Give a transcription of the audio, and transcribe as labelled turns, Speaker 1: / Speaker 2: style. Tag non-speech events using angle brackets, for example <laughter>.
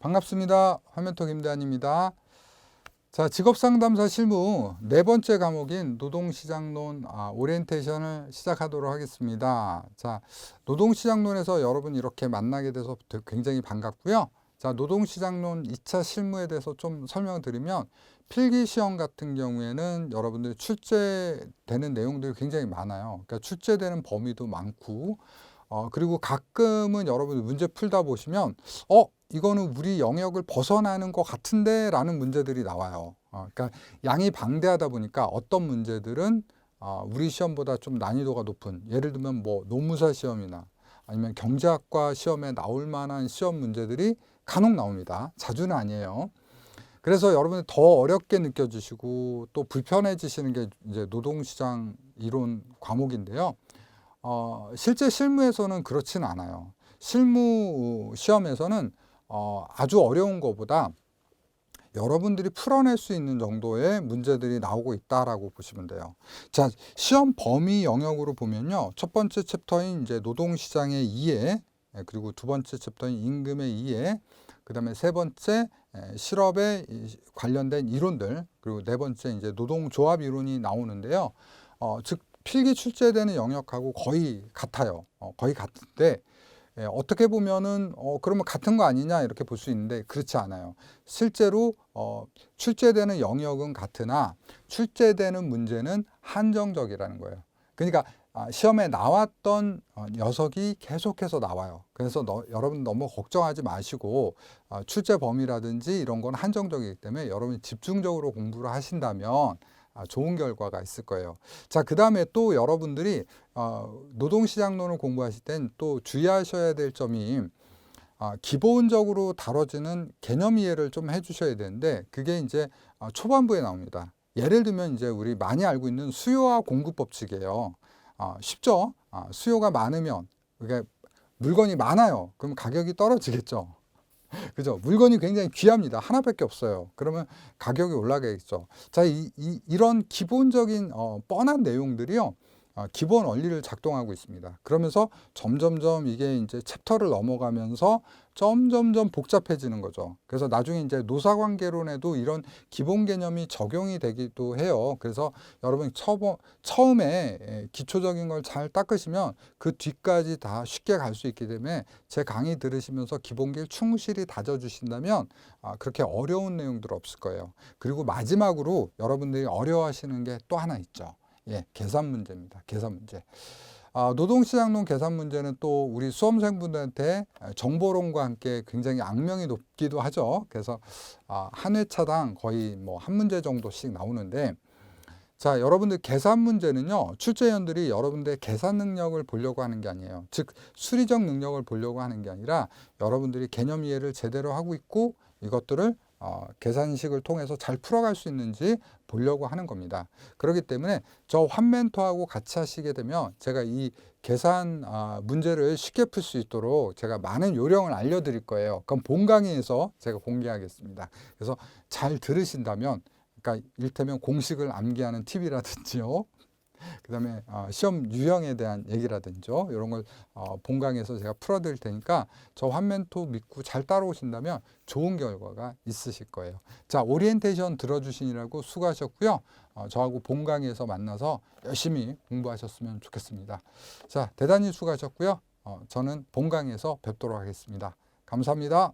Speaker 1: 반갑습니다. 화면톡 김대한입니다. 자, 직업상담사 실무 네 번째 과목인 노동시장론 아, 오리엔테이션을 시작하도록 하겠습니다. 자, 노동시장론에서 여러분 이렇게 만나게 돼서 되- 굉장히 반갑고요. 자, 노동시장론 2차 실무에 대해서 좀 설명을 드리면 필기 시험 같은 경우에는 여러분들 출제되는 내용들이 굉장히 많아요. 그러니까 출제되는 범위도 많고 어, 그리고 가끔은 여러분 문제 풀다 보시면 어, 이거는 우리 영역을 벗어나는 것 같은데 라는 문제들이 나와요. 어, 그러니까 양이 방대하다 보니까 어떤 문제들은 어, 우리 시험보다 좀 난이도가 높은 예를 들면 뭐 노무사 시험이나 아니면 경제학과 시험에 나올 만한 시험 문제들이 간혹 나옵니다. 자주는 아니에요. 그래서 여러분이 더 어렵게 느껴지시고 또 불편해지시는 게 이제 노동시장 이론 과목인데요. 어, 실제 실무에서는 그렇진 않아요. 실무 시험에서는 어, 아주 어려운 것보다 여러분들이 풀어낼 수 있는 정도의 문제들이 나오고 있다라고 보시면 돼요. 자, 시험 범위 영역으로 보면요. 첫 번째 챕터인 이제 노동시장의 이해, 예, 그리고 두 번째 챕터인 임금의 이해, 그 다음에 세 번째 에, 실업에 이- 관련된 이론들, 그리고 네 번째 이제 노동조합 이론이 나오는데요. 어, 즉 필기 출제되는 영역하고 거의 같아요. 어, 거의 같은데 예, 어떻게 보면은 어, 그러면 같은 거 아니냐 이렇게 볼 수 있는데 그렇지 않아요. 실제로 어, 출제되는 영역은 같으나 출제되는 문제는 한정적이라는 거예요. 그러니까 아, 시험에 나왔던 어, 녀석이 계속해서 나와요. 그래서 너, 여러분 너무 걱정하지 마시고 어, 출제 범위라든지 이런 건 한정적이기 때문에 여러분이 집중적으로 공부를 하신다면 아, 좋은 결과가 있을 거예요. 자, 그 다음에 또 여러분들이 어, 노동시장론을 공부하실 땐 또 주의하셔야 될 점이 아, 기본적으로 다뤄지는 개념 이해를 좀 해주셔야 되는데 그게 이제 아, 초반부에 나옵니다. 예를 들면 이제 우리 많이 알고 있는 수요와 공급 법칙이에요. 아, 쉽죠? 아, 수요가 많으면 그게 물건이 많아요. 그럼 가격이 떨어지겠죠. <laughs> 그죠? 물건이 굉장히 귀합니다. 하나밖에 없어요. 그러면 가격이 올라가겠죠. 자, 이, 이, 이런 기본적인 어, 뻔한 내용들이요. 어, 기본 원리를 작동하고 있습니다. 그러면서 점점점 이게 이제 챕터를 넘어가면서 점점점 복잡해지는 거죠. 그래서 나중에 이제 노사관계론에도 이런 기본 개념이 적용이 되기도 해요. 그래서 여러분 처음, 처음에 예, 기초적인 걸 잘 닦으시면 그 뒤까지 다 쉽게 갈 수 있기 때문에 제 강의 들으시면서 기본기를 충실히 다져주신다면 아, 그렇게 어려운 내용들 없을 거예요. 그리고 마지막으로 여러분들이 어려워하시는 게 또 하나 있죠. 예, 계산 문제입니다. 계산 문제. 아, 노동시장론 계산 문제는 또 우리 수험생분들한테 정보론과 함께 굉장히 악명이 높기도 하죠. 그래서 아, 한 회차당 거의 뭐 한 문제 정도씩 나오는데 자, 여러분들 계산 문제는요, 출제위원들이 여러분들의 계산 능력을 보려고 하는 게 아니에요. 즉, 수리적 능력을 보려고 하는 게 아니라 여러분들이 개념 이해를 제대로 하고 있고 이것들을 어, 계산식을 통해서 잘 풀어갈 수 있는지 보려고 하는 겁니다. 그렇기 때문에 저 환멘토하고 같이 하시게 되면 제가 이 계산 아, 문제를 쉽게 풀 수 있도록 제가 많은 요령을 알려드릴 거예요. 그럼 본 강의에서 제가 공개하겠습니다. 그래서 잘 들으신다면 그러니까 일테면 공식을 암기하는 팁이라든지요. 그다음에 어, 시험 유형에 대한 얘기라든지요. 이런 걸 어, 본강에서 제가 풀어드릴 테니까 저 환멘토 믿고 잘 따라오신다면 좋은 결과가 있으실 거예요. 자, 오리엔테이션 들어주시느라고 수고하셨고요. 어, 저하고 본강에서 만나서 열심히 공부하셨으면 좋겠습니다. 자, 대단히 수고하셨고요. 어, 저는 본강에서 뵙도록 하겠습니다. 감사합니다.